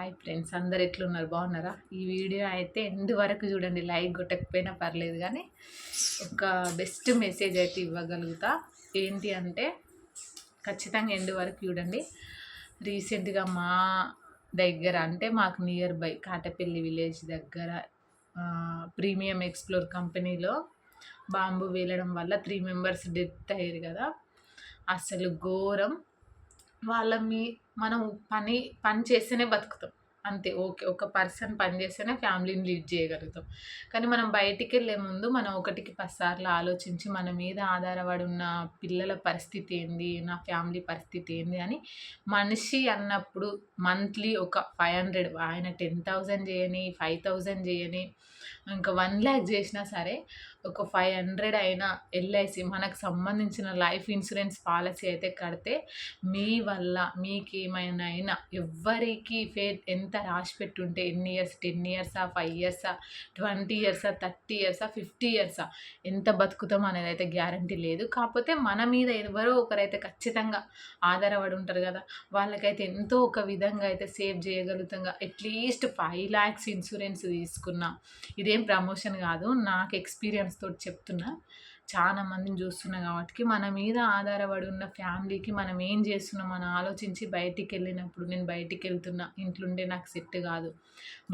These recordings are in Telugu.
హాయ్ ఫ్రెండ్స్ అందరు ఎట్లున్నారు? బాగున్నారా? ఈ వీడియో అయితే ఎండ్ వరకు చూడండి లైక్ కొట్టకపోయినా పర్లేదు కానీ ఒక బెస్ట్ మెసేజ్ అయితే ఇవ్వగలుగుతా. ఏంటి అంటే ఖచ్చితంగా ఎండ్ వరకు చూడండి. రీసెంట్గా మా దగ్గర అంటే మాకు నియర్ బై కాటపల్లి విలేజ్ దగ్గర ప్రీమియం ఎక్స్ప్లోర్ కంపెనీలో బాంబు వేలడం వల్ల త్రీ మెంబర్స్ డెత్ అయ్యారు కదా. అసలు ఘోరం. వాళ్ళ మీ మనం పని పని చేస్తేనే బతుకుతాం. అంతే ఓకే. ఒక పర్సన్ పని చేస్తేనే ఫ్యామిలీని లీడ్ చేయగలుగుతాం. కానీ మనం బయటికి వెళ్ళే ముందు మనం ఒకటికి పదిసార్లు ఆలోచించి మన మీద ఆధారపడి ఉన్న పిల్లల పరిస్థితి ఏంది నా ఫ్యామిలీ పరిస్థితి ఏంది అని మనిషి అన్నప్పుడు మంత్లీ ఒక ఫైవ్ హండ్రెడ్ ఆయన టెన్ థౌజండ్ చేయని ఫైవ్ థౌజండ్ చేయని ఇంకా వన్ ల్యాక్ చేసినా సరే ఒక ఫైవ్ హండ్రెడ్ అయినా ఎల్ఐసి మనకు సంబంధించిన లైఫ్ ఇన్సూరెన్స్ పాలసీ అయితే కడితే మీ వల్ల మీకు ఏమైనా అయినా ఎవ్వరికి ఫే ఎంత రాసి పెట్టుంటే ఎన్ని ఇయర్స్ టెన్ ఇయర్సా ఫైవ్ ఇయర్సా ట్వంటీ ఇయర్సా థర్టీ ఇయర్సా ఫిఫ్టీ ఇయర్సా ఎంత బతుకుతాం అనేది అయితే గ్యారంటీ లేదు. కాకపోతే మన మీద ఎవరో ఒకరైతే ఖచ్చితంగా ఆధారపడి ఉంటారు కదా వాళ్ళకైతే ఎంతో ఒక విధంగా అయితే సేవ్ చేయగలుగుతాం అట్లీస్ట్ ఫైవ్ ల్యాక్స్ ఇన్సూరెన్స్ తీసుకున్నా ఇదేం ప్రమోషన్ కాదు నాకు ఎక్స్పీరియన్స్ ఎక్స్పీరియన్స్ తోటి చెప్తున్నా. చాలా మందిని చూస్తున్నా కాబట్టి మన మీద ఆధారపడి ఉన్న ఫ్యామిలీకి మనం ఏం చేస్తున్నాం మనం ఆలోచించి బయటికి వెళ్ళినప్పుడు నేను బయటికి వెళ్తున్నా ఇంట్లుండే నాకు సెట్ కాదు.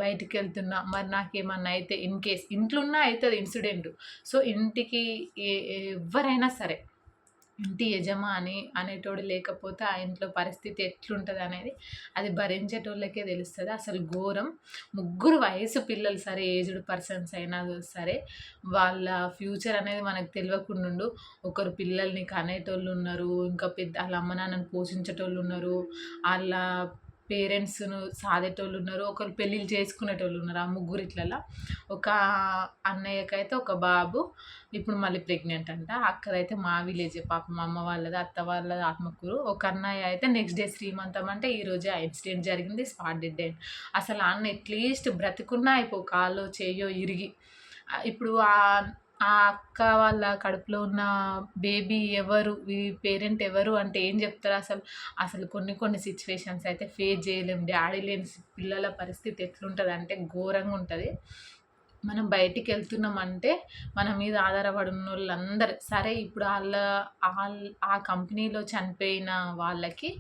బయటికి వెళ్తున్నా మరి నాకేమన్నా అయితే ఇన్ కేస్ ఇంట్లున్నా అవుతుంది ఇన్సిడెంట్. సో ఇంటికి ఎవరైనా సరే ఇంటి యజమాని అనేటోడు లేకపోతే ఆ ఇంట్లో పరిస్థితి ఎట్లుంటుంది అనేది అది భరించేటోళ్ళకే తెలుస్తుంది. అసలు ఘోరం. ముగ్గురు వయసు పిల్లలు సరే ఏజ్డ్ పర్సన్స్ అయినా సరే వాళ్ళ ఫ్యూచర్ అనేది మనకు తెలియకుండా ఒకరు పిల్లల్ని కనేటోళ్ళు ఉన్నారు ఇంకా పెద్ద వాళ్ళ అమ్మ నాన్నని పోషించేటోళ్ళు ఉన్నారు. వాళ్ళ పేరెంట్స్ను సాదేటోళ్ళు ఉన్నారు ఒకరు పెళ్ళిళ్ళు చేసుకునేటోళ్ళు ఉన్నారు ఆ ముగ్గురిట్లలో ఒక అన్నయ్యకైతే ఒక బాబు ఇప్పుడు మళ్ళీ ప్రెగ్నెంట్ అంట. అక్కడైతే మా విలేజ్ పాప మా అమ్మ వాళ్ళది అత్త వాళ్ళది ఆత్మకూరు. ఒక అన్నయ్య అయితే నెక్స్ట్ డే శ్రీమంతం అంటే ఈరోజే ఆ ఇన్సిడెంట్ జరిగింది స్పాట్ డెడ్ అయింది అసలు అన్న అట్లీస్ట్ బ్రతికున్నా అయిపో కాలో చేయో ఇరిగి. ఇప్పుడు ఆ ఆ అక్క వాళ్ళ కడుపులో ఉన్న బేబీ ఎవరు ఈ పేరెంట్ ఎవరు అంటే ఏం చెప్తారు అసలు? అసలు కొన్ని కొన్ని సిచ్యువేషన్స్ అయితే ఫేస్ చేయలేము డాడీ లేని పిల్లల పరిస్థితి ఎట్లుంటుంది అంటే ఘోరంగా ఉంటుంది. మనం బయటికి వెళ్తున్నామంటే మన మీద ఆధారపడి ఉన్న వాళ్ళందరూ సరే ఇప్పుడు వాళ్ళ ఆ కంపెనీలో చనిపోయిన వాళ్ళకి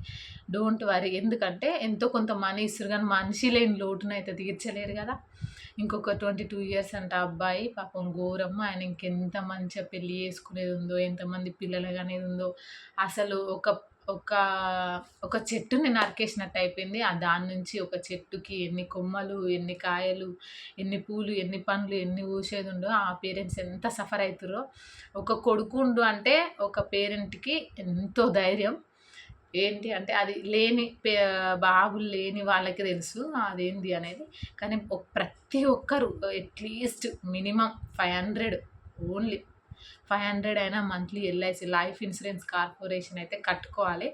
డోంట్ వరీ. ఎందుకంటే ఎంతో కొంత మనీ ఇస్తారు కానీ మనిషి లేని లోటునైతే తీర్చలేరు కదా. ఇంకొక ట్వంటీ టూ ఇయర్స్ అంట అబ్బాయి పాపం ఘోరమ్మ ఆయన ఇంకెంత మంచిగా పెళ్ళి చేసుకునేది ఉందో ఎంతమంది పిల్లలు అనేది ఉందో. అసలు ఒక ఒక ఒక చెట్టుని నరికేసినట్టు అయిపోయింది. ఆ దాని నుంచి ఒక చెట్టుకి ఎన్ని కొమ్మలు ఎన్ని కాయలు ఎన్ని పూలు ఎన్ని పండ్లు ఎన్ని ఊసేది ఉండో ఆ పేరెంట్స్ ఎంత సఫర్ అవుతారో ఒక కొడుకుండు అంటే ఒక పేరెంట్కి ఎంతో ధైర్యం. ఏంటి అంటే అది లేని బాబులు లేని వాళ్ళకి తెలుసు అదేంటి అనేది. కానీ ప్రతి ఒక్కరు at least minimum five hundred only. Five hundred అయినా monthly LIC life insurance corporation అయితే కట్టుకోవాలి.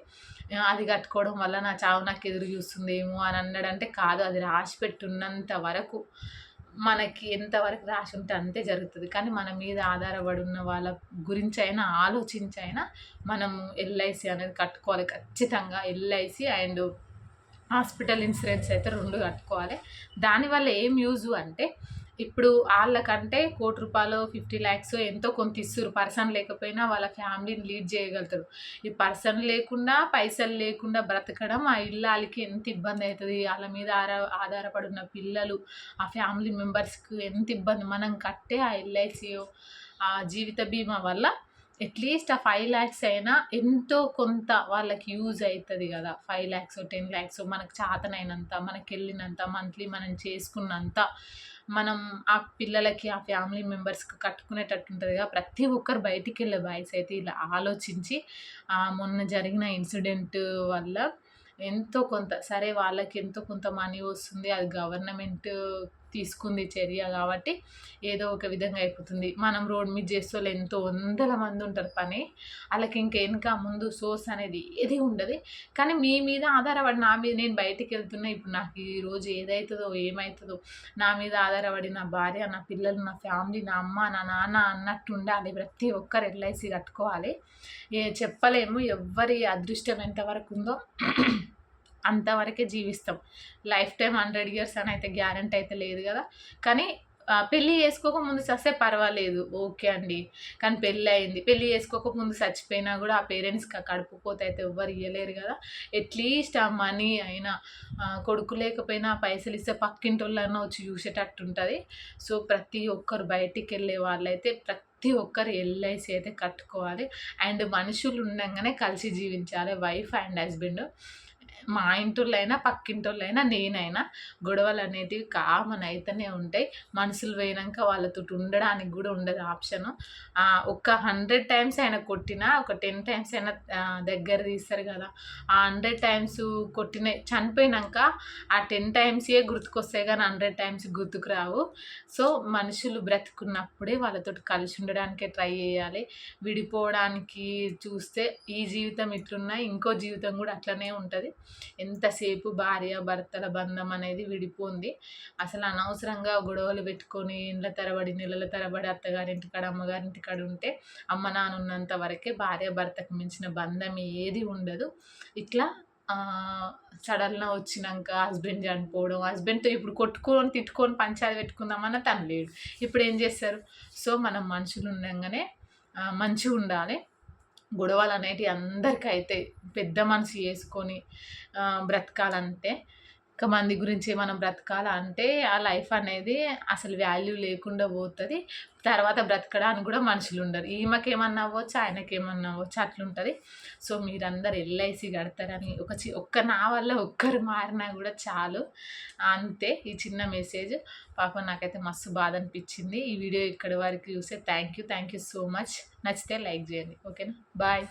అది కట్టుకోవడం వల్ల నా చావు నాకు ఎదురు చూస్తుందేమో అని అన్నాడంటే కాదు అది రాసి పెట్టున్నంత వరకు మనకి ఎంతవరకు రాసి ఉంటే అంతే జరుగుతుంది. కానీ మన మీద ఆధారపడి ఉన్న వాళ్ళ గురించి అయినా ఆలోచించి అయినా మనం ఎల్ఐసి అనేది కట్టుకోవాలి ఖచ్చితంగా. ఎల్ఐసి అండ్ హాస్పిటల్ ఇన్సూరెన్స్ అయితే రెండు కట్టుకోవాలి. దానివల్ల ఏం యూజు అంటే ఇప్పుడు వాళ్ళకంటే కోటి రూపాయలు ఫిఫ్టీ ల్యాక్స్ ఎంతో కొంత ఇస్తారు పర్సన్ లేకపోయినా వాళ్ళ ఫ్యామిలీని లీడ్ చేయగలుగుతారు. ఈ పర్సన్ లేకుండా పైసలు లేకుండా బ్రతకడం ఆ ఇల్లాలకి ఎంత ఇబ్బంది అవుతుంది వాళ్ళ మీద ఆధారపడి ఉన్న పిల్లలు ఆ ఫ్యామిలీ మెంబర్స్కి ఎంత ఇబ్బంది. మనం కట్టే ఆ ఎల్ఐసి ఆ జీవిత బీమా వల్ల అట్లీస్ట్ ఆ ఫైవ్ ల్యాక్స్ అయినా ఎంతో కొంత వాళ్ళకి యూజ్ అవుతుంది కదా. ఫైవ్ ల్యాక్స్ టెన్ ల్యాక్స్ మనకు చాతనైనంత మనకి వెళ్ళినంత మంత్లీ మనం చేసుకున్నంత మనం ఆ పిల్లలకి ఆ ఫ్యామిలీ మెంబర్స్కి కట్టుకునేటట్టు ఉంటుంది కదా. ప్రతి ఒక్కరు బయటికి వెళ్ళే బాయ్స్ అయితే ఇలా ఆలోచించి మొన్న జరిగిన ఇన్సిడెంట్ వల్ల ఎంతో కొంత సరే వాళ్ళకి ఎంతో కొంత మనీ వస్తుంది అది గవర్నమెంట్ తీసుకుంది చర్య కాబట్టి ఏదో ఒక విధంగా అయిపోతుంది. మనం రోడ్ మీద చేస్తే ఎంతో వందల మంది ఉంటారు పని. వాళ్ళకి ఇంకా వెనుక ముందు సోర్స్ అనేది ఏది ఉండదు. కానీ మీ మీద ఆధారపడి నా మీద నేను బయటికి వెళ్తున్నా ఇప్పుడు నాకు ఈరోజు ఏదైతుందో ఏమవుతుందో నా మీద ఆధారపడి నా భార్య నా పిల్లలు నా ఫ్యామిలీ నా అమ్మ నా నాన్న అన్నట్టు ఉండాలి. ప్రతి ఒక్కరు ఎల్ఐసి కట్టుకోవాలి. ఏ చెప్పలేము ఎవ్వరి అదృష్టం ఎంతవరకు ఉందో. అంతవరకే జీవిస్తాం. లైఫ్ టైం హండ్రెడ్ ఇయర్స్ అని అయితే గ్యారంటీ అయితే లేదు కదా. కానీ పెళ్ళి చేసుకోక ముందు చస్తే పర్వాలేదు. ఓకే అండి. కానీ పెళ్ళి అయింది. పెళ్ళి చేసుకోక ముందు చచ్చిపోయినా కూడా ఆ పేరెంట్స్కి కడుపు అయితే ఎవ్వరు ఇవ్వలేరు కదా. అట్లీస్ట్ ఆ మనీ అయినా కొడుకు లేకపోయినా పైసలు ఇస్తే పక్కింటి వాళ్ళన్నా వచ్చి చూసేటట్టు ఉంటుంది. సో ప్రతి ఒక్కరు బయటికి వెళ్ళే వాళ్ళైతే ప్రతి ఒక్కరు ఎల్ఐసి అయితే కట్టుకోవాలి. అండ్ మనుషులు ఉండగానే కలిసి జీవించాలి. Wife and husband. మా ఇంటోళ్ళైనా పక్కింటోళ్ళైనా నేనైనా గొడవలు అనేటివి కామన్ అయితేనే ఉంటాయి. మనుషులు పోయినాక వాళ్ళతో ఉండడానికి కూడా ఉండదు ఆప్షను. ఒక హండ్రెడ్ టైమ్స్ అయినా కొట్టినా ఒక టెన్ టైమ్స్ అయినా దగ్గర తీస్తారు కదా. ఆ హండ్రెడ్ టైమ్స్ కొట్టిన చనిపోయినాక ఆ టెన్ టైమ్సే గుర్తుకొస్తాయి కానీ హండ్రెడ్ టైమ్స్ గుర్తుకు రావు. సో మనుషులు బ్రతుకున్నప్పుడే వాళ్ళతో కలిసి ఉండడానికే ట్రై చేయాలి. విడిపోవడానికి చూస్తే ఈ జీవితం ఇట్లున్నా ఇంకో జీవితం కూడా అట్లనే ఉంటుంది. ఎంతసేపు భార్య భర్తల బంధం అనేది విడిపోంది. అసలు అనవసరంగా గొడవలు పెట్టుకొని ఇండ్ల తరబడి నెలల తరబడి అత్తగారింటి కాడ అమ్మగారింటి కాడ ఉంటే అమ్మ నాన్న ఉన్నంత వరకే భార్య భర్తకు మించిన బంధం ఏది ఉండదు. ఇట్లా సడన్గా వచ్చినాక హస్బెండ్ చనిపోవడం హస్బెండ్తో ఇప్పుడు కొట్టుకొని తిట్టుకొని పంచాయతీ పెట్టుకుందామన్న తను లేడు. ఇప్పుడు ఏం చేస్తారు? సో మనం మనుషులు ఉండగానే మంచిగా ఉండాలి. గొడవలు అనేటివి అందరికీ అవుతాయి పెద్ద మనసు చేసుకొని బ్రతకాలంటే ఇంకా మంది గురించి మనం బ్రతకాలంటే ఆ లైఫ్ అనేది అసలు వాల్యూ లేకుండా పోతుంది. తర్వాత బ్రతకడానికి కూడా మనుషులు ఉండరు. ఈమెకేమన్నా అవ్వచ్చు ఆయనకి ఏమన్నా అవ్వచ్చు అట్లుంటుంది. సో మీరందరు ఎల్ఐసి కడతారని ఒక చి ఒక్క నా వల్ల ఒక్కరు మారినా కూడా చాలు. అంతే ఈ చిన్న మెసేజ్. పాపం నాకైతే మస్తు బాధ అనిపించింది ఈ వీడియో ఇక్కడి వరకు చూస్తే thank you thank you so much. నచ్చితే లైక్ చేయండి. ఓకేనా? బాయ్.